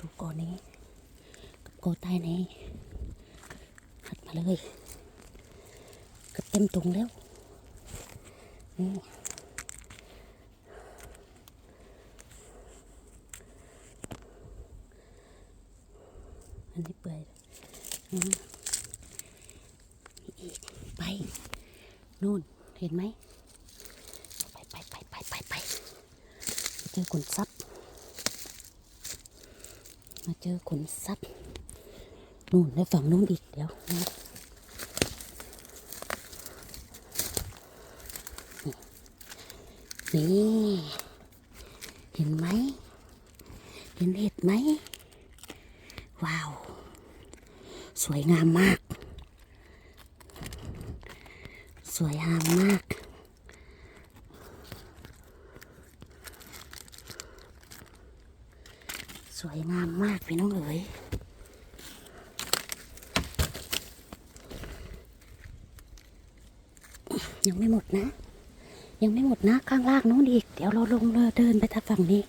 ดูกอนี้กับกใต้นี้หัดมาเลยกับเต็มตุงแล้วนี่อันนี้เปื่อยนี่อีกไปนู่นเห็นไหมไปไปไปไปไปไปเจอขนซับ มาเจอขนซับนู่นในฝั่งนู้นอีกเดี๋ยวนะนี่นี่เห็นไหม เห็นเห็ดไหม ว้าว สวยงามมาก สวยงามมาก สวยงามมากพี่น้องเอ๋ยยังไม่หมดนะ ยังไม่หมดนะข้างล่างนู้นอีก เดี๋ยวเราลงเรือเดินไปทางฝั่งนี้